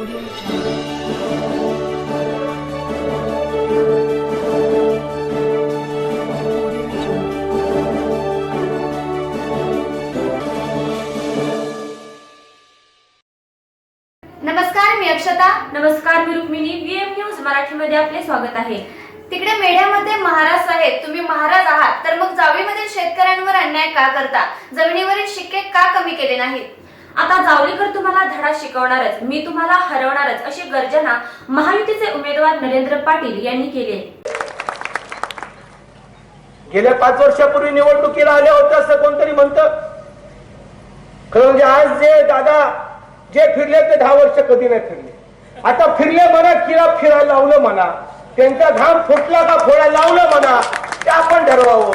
नमस्कार मी अक्षता. नमस्कार मी Rukmini. VM news मराठीमध्ये आपले स्वागत आहे. तिकडे मेढ्यामध्ये महाराज आहेत. तुम्ही महाराज आहात. तर मग जावळीमधील शेतकऱ्यांवर अन्याय का करता? जमिनीवरील शिक्के का कमी केले नाहीत? आता जावळीकर तुम्हाला धडा शिकवणारच मी तुम्हाला हरवणारच अशी गर्जना महायुतीचे उमेदवार नरेंद्र पाटील यांनी केली गेल्या पाच वर्षापूर्वी निवडणुकीला आल्या होत्या असं कोणतरी म्हणतं? खरं म्हणजे आज जे दादा जे फिरले ते दहा वर्ष कधी नाही फिरले. आता फिरले म्हणा किरा फिरायला लावलं म्हणा त्यांचा घाम फुटला का फोडायला लावलं म्हणा ते आपण ठरवावं.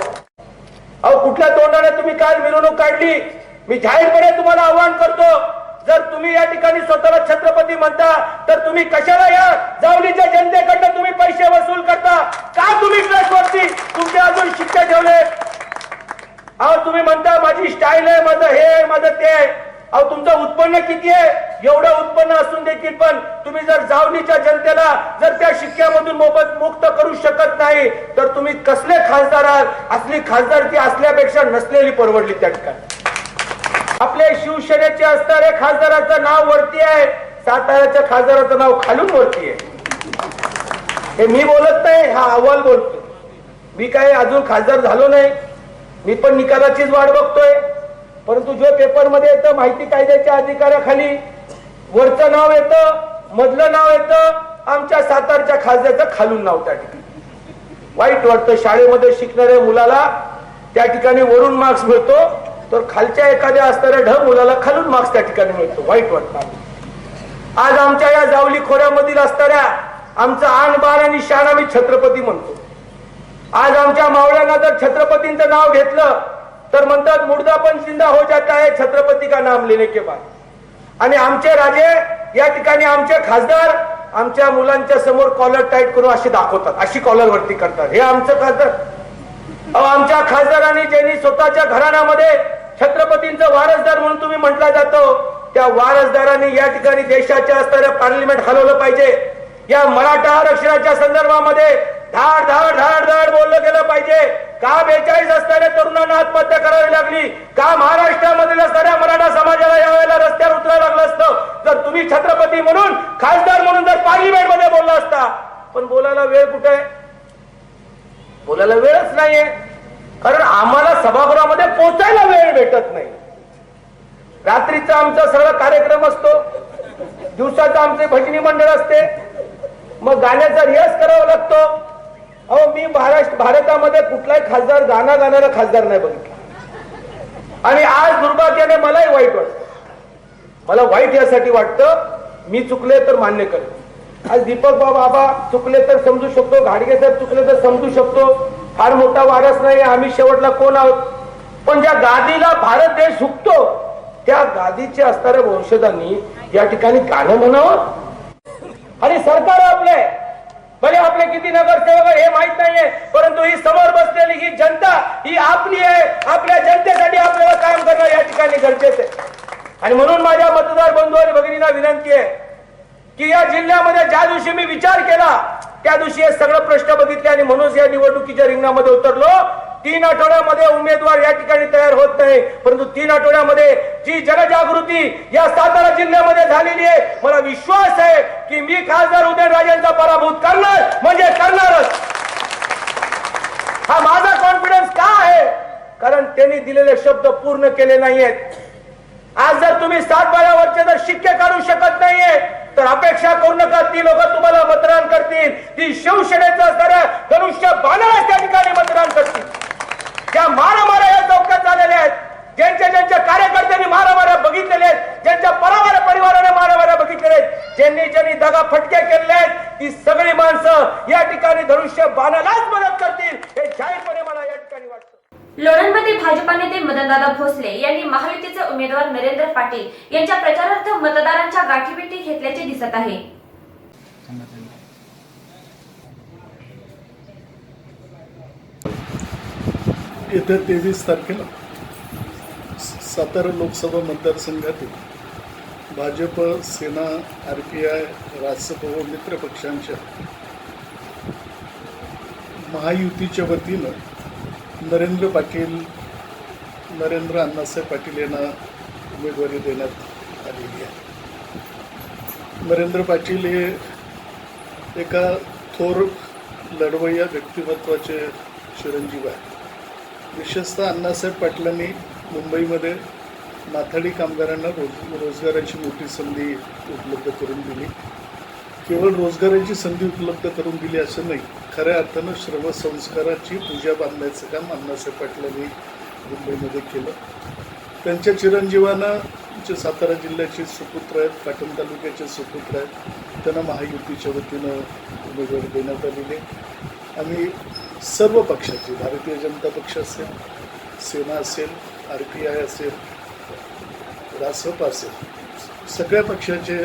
अहो कुठल्या तोंडाने तुम्ही काल मिरवणूक काढली? मी जाहीरपणे तुम्हाला आव्हान करतो जर तुम्ही या ठिकाणी स्वतःला छत्रपती म्हणता तर तुम्ही कशाला या? जावलीच्या जनतेकडनं तुम्ही पैसे वसूल करता? का तुम्ही ट्रस्टवरती तुमचे अजून शिक्के ठेवले अहो तुम्ही म्हणता माझी स्टाईल आहे माझं हे आहे, माझं ते आहे. अहो तुमचं उत्पन्न किती आहे? एवढं उत्पन्न असून देखील पण तुम्ही जर जावणीच्या जनतेला जर त्या शिक्क्यामधून मोबत मुक्त करू शकत नाही तर तुम्ही कसले खासदार आहात? असली खासदारकी असल्यापेक्षा नसलेली परवडली त्या ठिकाणी. आपल्या शिवसेनेचे असणारे खासदाराचं नाव वरती आहे. साताऱ्याच्या खासदाराचं नाव खालून वरती आहे. हे मी बोलत नाही हा अहवाल बोलतो मी काय अजून खासदार झालो नाही. मी पण निकालाचीच वाट बघतोय. परंतु जो पेपरमध्ये येतं माहिती कायद्याच्या अधिकाराखाली वरचं नाव येतं मधलं नाव येतं आमच्या सातारच्या खासदारचं खालून नाव त्या ठिकाणी. वाईट वाटतं. शाळेमध्ये शिकणाऱ्या मुलाला त्या ठिकाणी वरून मार्क्स मिळतो. तर खालच्या एखाद्या असणाऱ्या ढ मुलाला खालून मार्क्स त्या ठिकाणी मिळतो. वाईट वाटणार आज आमच्या या जावली खोऱ्यामधील असणाऱ्या आमचं आण बाण आणि शाण आम्ही छत्रपती म्हणतो. आज आमच्या मावळ्यांना जर छत्रपतींचं नाव घेतलं तर म्हणतात मुर्दा पण जिंदा हो जाता है छत्रपती का नाम लेने के बाद. आणि आमचे राजे या ठिकाणी आमचे खासदार आमच्या मुलांच्या समोर कॉलर टाईट करून अशी दाखवतात. अशी कॉलर वरती करतात. हे आमचं खासदार. आमच्या खासदारांनी ज्यांनी स्वतःच्या घराण्यामध्ये छत्रपतींचं वारसदार म्हणून तुम्ही म्हटला जातो त्या वारसदारांनी या ठिकाणी देशाच्या असणाऱ्या पार्लिमेंट हलवलं पाहिजे. या मराठा आरक्षणाच्या संदर्भामध्ये धाड धाड धाड धाड बोललं गेलं पाहिजे. का बेचाळीस असणाऱ्या तरुणांना आत्महत्या करावी लागली? का महाराष्ट्रामधील असणाऱ्या मराठा समाजाला यावेळेला रस्त्यावर उतरावं लागलं असतं? जर तुम्ही छत्रपती म्हणून खासदार म्हणून जर पार्लिमेंटमध्ये बोलला असता पण बोलायला वेळ कुठे? बोलायला वेळच नाहीये. कारण आम्हाला सभागृहामध्ये पोचायला वेळ भेटत नाही. रात्रीचा आमचा सगळा कार्यक्रम असतो. दिवसाचं आमचे भजनी मंडळ असते. मग गाण्याचा रियाज करावा लागतो. अहो मी महाराष्ट्र भारतामध्ये कुठलाही खासदार गाणं गाणारा खासदार नाही बघितला. आणि आज दुर्भाग्याने मलाही वाईट वाटत. मला वाईट यासाठी वाटतं मी चुकले तर मान्य करेन. आज दीपक बाबा बाबा चुकले तर समजू शकतो घाडगे साहेब चुकले तर समजू शकतो. फार मोठा वारस नाही आम्ही शेवटला कोण आहोत? पण ज्या गादीला भारत देश झुकतो त्या गादीचे असणाऱ्या वंशजांनी या ठिकाणी गाणं म्हणावं. आणि सरकार आपले भले आपले किती नगरसेवक हे माहीत नाहीये परंतु ही समोर बसलेली ही जनता ही आपली आहे आपल्या जनतेसाठी आपल्याला काम करणं या ठिकाणी गरजेचं आहे. आणि म्हणून माझ्या मतदार बंधू आणि भगिनींना विनंती आहे की या जिल्ह्यामध्ये ज्या दिवशी मी विचार केला त्या दिवशी हे सगळं प्रश्न बघितले आणि म्हणून या निवडणुकीच्या रिंगणामध्ये उतरलो. तीन आठवड्यामध्ये उमेदवार या ठिकाणी तयार होत नाही परंतु तीन आठवड्यामध्ये जी जनजागृती या सातारा जिल्ह्यामध्ये झालेली आहे मला विश्वास आहे की मी खासदार उदयनराजेंचा पराभूत करणार म्हणजे करणारच. हा माझा कॉन्फिडन्स का आहे? कारण त्यांनी दिलेले शब्द पूर्ण केले नाहीयेत. आज जर तुम्ही सात बारावरचे जर शिक्के काढू शकत नाहीये तर अपेक्षा करू नका ती लोक तुम्हाला मतदान करतील. ती शिवसेनेचं असणाऱ्या धनुष्य बाणाला त्या ठिकाणी मतदान करतील. ज्या मारामाऱ्या या चौकात झालेल्या आहेत ज्यांच्या ज्यांच्या कार्यकर्त्यांनी मारामाऱ्या बघितलेल्या आहेत ज्यांच्या परावार परिवाराने मारामाऱ्या बघितलेल्या आहेत ज्यांनी ज्यांनी दगा फटके केलेले आहेत ती सगळी माणसं या ठिकाणी धनुष्य बाणालाच मदत करतील. हे जाहीरपणे मला या ठिकाणी वाटतं. लोणंदमध्ये भाजपा नेते मदनदादा भोसले यांनी महायुतीचे उमेदवार नरेंद्र पाटील यांच्या प्रचारार्थ मतदारांच्या गाठीभेटी घेतल्याचे दिसत आहे. येत्या तेवीस तारखेला सातारा लोकसभा मतदारसंघातील Bhajap Sena R P I Rasap व मित्र पक्षांच्या महायुतीच्या वतीनं नरेंद्र पाटील नरेंद्र अण्णासाहेब पाटील यांना उमेदवारी देण्यात आलेली आहे. नरेंद्र पाटील हे एका थोर लढवय्या व्यक्तिमत्वाचे चिरंजीव आहे विशेषतः अण्णासाहेब पाटलांनी मुंबईमध्ये माथाडी कामगारांना रोज रोजगाराची मोठी संधी उपलब्ध करून दिली. केवळ रोजगाराची संधी उपलब्ध करून दिली असं नाही खऱ्या अर्थानं श्रमसंस्काराची पूजा बांधण्याचं काम अण्णासाहेब पाटलांनी मुंबईमध्ये केलं. त्यांच्या चिरंजीवांना जे सातारा जिल्ह्याचे सुपुत्र आहेत पाटण तालुक्याचे सुपुत्र आहेत त्यांना महायुतीच्या वतीनं उमेदवारी देण्यात आलेली आहे. आम्ही सर्व पक्षाचे भारतीय जनता पक्ष असेल सेना असेल आर पी आय असेल रासप असेल सगळ्या पक्षाचे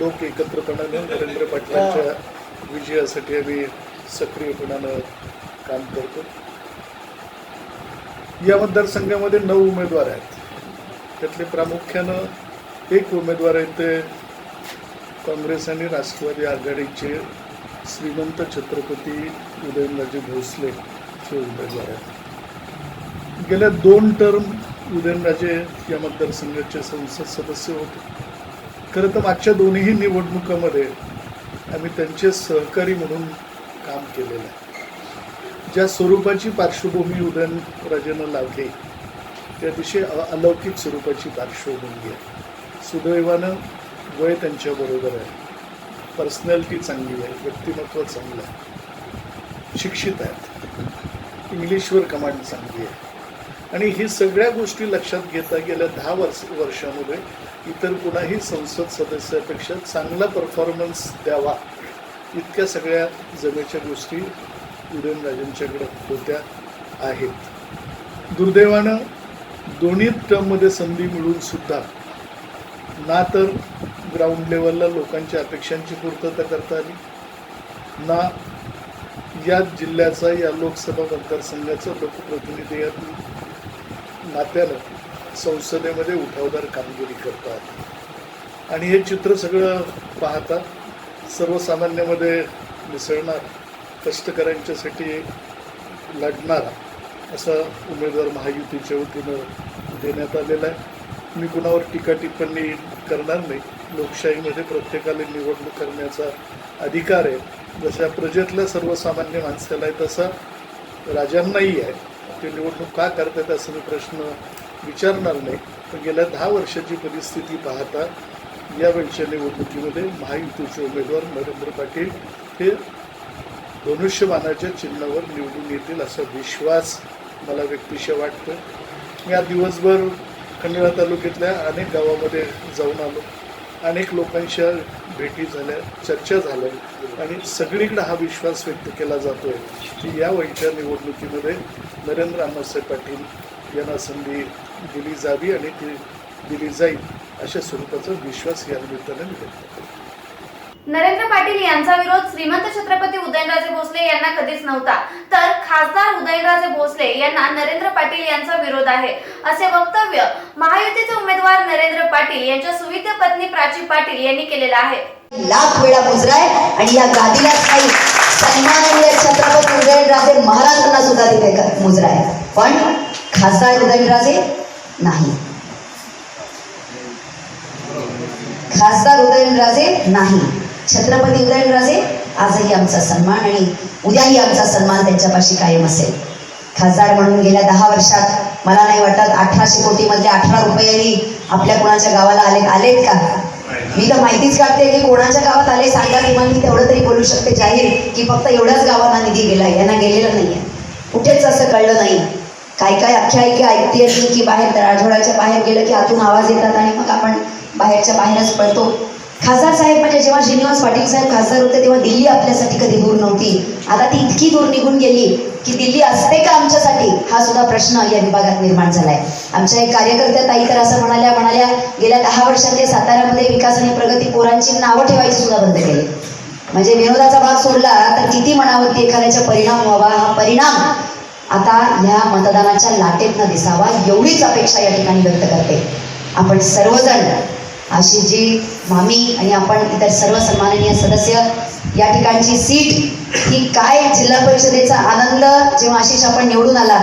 लोक एकत्रपणाने नरेंद्र पाटलांच्या विजयासाठी आम्ही सक्रियपणानं काम करतो. या मतदारसंघामध्ये नऊ उमेदवार आहेत. त्यातले प्रामुख्यानं एक उमेदवार आहेत ते काँग्रेस आणि राष्ट्रवादी आघाडीचे श्रीमंत छत्रपती उदयनराजे भोसले हे उमेदवार आहेत. गेल्या दोन टर्म उदयनराजे या मतदारसंघाचे संसद सदस्य होते. खरं तर मागच्या दोन्ही निवडणुकामध्ये आम्ही त्यांचे सहकारी म्हणून काम केलेलं आहे. ज्या स्वरूपाची पार्श्वभूमी उदयनराजेनं लावली त्या अतिशय अलौकिक स्वरूपाची पार्श्वभूमी आहे. सुदैवानं वय त्यांच्याबरोबर आहे. पर्सनॅलिटी चांगली आहे. व्यक्तिमत्व चांगलं आहे. शिक्षित आहेत. इंग्लिशवर कमांड चांगली आहे. आणि ही सगळ्या गोष्टी लक्षात घेता गेल्या दहा वर्ष वर्षामध्ये इतर कुणाही संसद सदस्यापेक्षा चांगला परफॉर्मन्स द्यावा. इतक्या सगळ्या जमेच्या गोष्टी उदयनराजेंच्याकडे होत्या आहेत. दुर्दैवानं दोन्ही टर्ममध्ये संधी मिळून सुद्धा ना तर ग्राउंड लेवलला लोकांच्या अपेक्षांची पूर्तता करता आली ना या जिल्ह्याचा या लोकसभा मतदारसंघाचं लोकप्रतिनिधी या नात्यानं संसदेमध्ये उठावदार कामगिरी करतात आणि हे चित्र सगळं पाहता सर्वसामान्यामध्ये मिसळणार कष्टकऱ्यांच्यासाठी लढणारा असा उमेदवार महायुतीच्या वतीनं देण्यात आलेला आहे. मी कुणावर टीका टिप्पणी करणार नाही. लोकशाहीमध्ये प्रत्येकाला निवडणूक करण्याचा अधिकार आहे. जशा प्रजेतल्या सर्वसामान्य माणसाला आहे तसा राजांनाही आहे. ते निवडणूक का करतात असं मी प्रश्न विचारणार नाही. पण गेल्या दहा वर्षाची परिस्थिती पाहता यावेळच्या निवडणुकीमध्ये महायुतीचे उमेदवार नरेंद्र पाटील हे धनुष्यबाणाच्या चिन्हावर निवडून येतील असा विश्वास मला व्यक्तिशः वाटतो. मी आज दिवसभर खंडाळा तालुक्यातल्या अनेक गावामध्ये जाऊन आलो. अनेक लोकांच्या भेटी झाल्या चर्चा झाल्या आणि सगळीकडे हा विश्वास व्यक्त केला जातोय की या वयच्या निवडणुकीमध्ये नरेंद्र अमरसाहेब पाटील यांना संधी दिली जावी आणि ती दिली जाईल अशा स्वरूपाचा विश्वास या निमित्ताने व्यक्त केला नरेंद्र पाटील यांचा विरोध श्रीमंत छत्रपती उदयनराजे भोसले यांना कधीच नव्हता. तर खासदार उदयनराजे भोसले यांना नरेंद्र पाटील यांचा विरोध आहे. असे वक्तव्य महायुतीचे उमेदवार नरेंद्र पाटील यांच्या सुविद्य पत्नी प्राची पाटील यांनी केलेलं आहे. लाख वेळा मुजराय आणि या गादीला काही सन्माननीय छत्रपती उदयनराजे महाराजांना सुद्धा तिथे मुजराय. पण खासदार उदयनराजे नाही. खासदार उदयनराजे नाही. छत्रपती उदयनराजे आजही आमचा सन्मान आणि उद्याही आमचा सन्मान त्यांच्यापाशी कायम असेल. खासदार म्हणून गेल्या दहा वर्षात मला नाही वाटत अठराशे कोटी मधले अठरा रुपयेही आपल्या कोणाच्या गावाला आले आलेत का? मी तर माहितीच काढते की कोणाच्या गावात आले सांगा किंवा मी तेवढं तरी बोलू शकते जाहीर की फक्त एवढ्याच गावांना निधी गेला यांना गेलेला नाहीये. कुठेच असं कळलं नाही. काय काय आख्यायिका ऐकते की बाहेर राजवाड्याच्या बाहेर गेलं की आतून आवाज येतात आणि मग आपण बाहेरच्या बाहेरच पळतो. खासदार साहेब म्हणजे जेव्हा श्रीनिवास पाटील साहेब खासदार होते तेव्हा दिल्ली आपल्यासाठी कधी दूर नव्हती. आता ती इतकी दूर निघून गेली की दिल्ली असते का आमच्यासाठी? हा सुद्धा प्रश्न या विभागात निर्माण झालाय. आमच्या एक कार्यकर्त्या ताई तर असं म्हणाल्या म्हणाल्या गेल्या दहा वर्षातले साताऱ्यामध्ये विकास आणि प्रगती पोरांची नावं ठेवायची सुद्धा बंद केली. म्हणजे विनोदाचा भाग सोडला तर किती मनावरती एखाद्याचा परिणाम व्हावा? हा परिणाम आता ह्या मतदानाच्या लाटेतनं दिसावा एवढीच अपेक्षा या ठिकाणी व्यक्त करते. आपण सर्वजण आशिषजी मामी आणि आपण इतर सर्व सन्माननीय सदस्य या ठिकाणची सीट ही काय जिल्हा परिषदेचा आनंद जेव्हा आशिष आपण निवडून आला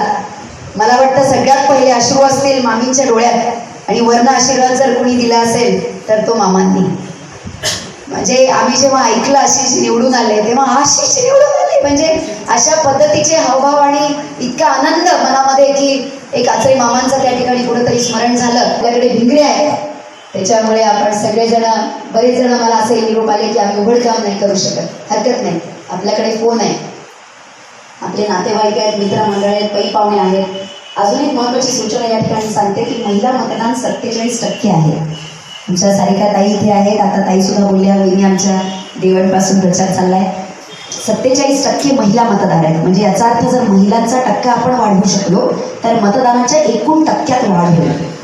मला वाटतं सगळ्यात पहिले अश्रू असतील मामींच्या डोळ्यात आणि वर्ण आशीर्वाद जर कोणी दिला असेल तर तो मामांनी. म्हणजे आम्ही जेव्हा ऐकलं आशिष निवडून आले तेव्हा आशिष निवडून आले. म्हणजे अशा पद्धतीचे हावभाव आणि इतका आनंद मनामध्ये की एक आचरे मामांचं त्या ठिकाणी कुठंतरी स्मरण झालं. आपल्याकडे भिंगरे आहे त्याच्यामुळे आपण सगळेजण बरेच जण मला असे निरोप आले की आम्ही उघड काम नाही करू शकत. हरकत नाही. आपल्याकडे फोन आहे. आपले नातेवाईक आहेत मित्रमंडळ आहेत पै पाहुणे आहेत. अजून एक महत्वाची सूचना या ठिकाणी सांगते की महिला मतदान सत्तेचाळीस टक्के आहे. आमच्या सारिका ताई इथे आहेत. आता ताई सुद्धा बोलल्या वहिनी आमच्या देवळपासून प्रचार चाललाय. सत्तेचाळीस टक्के महिला मतदार आहेत. म्हणजे याचा अर्थ जर महिलांचा टक्का आपण वाढवू शकलो तर मतदानाच्या एकूण टक्क्यात वाढ होईल.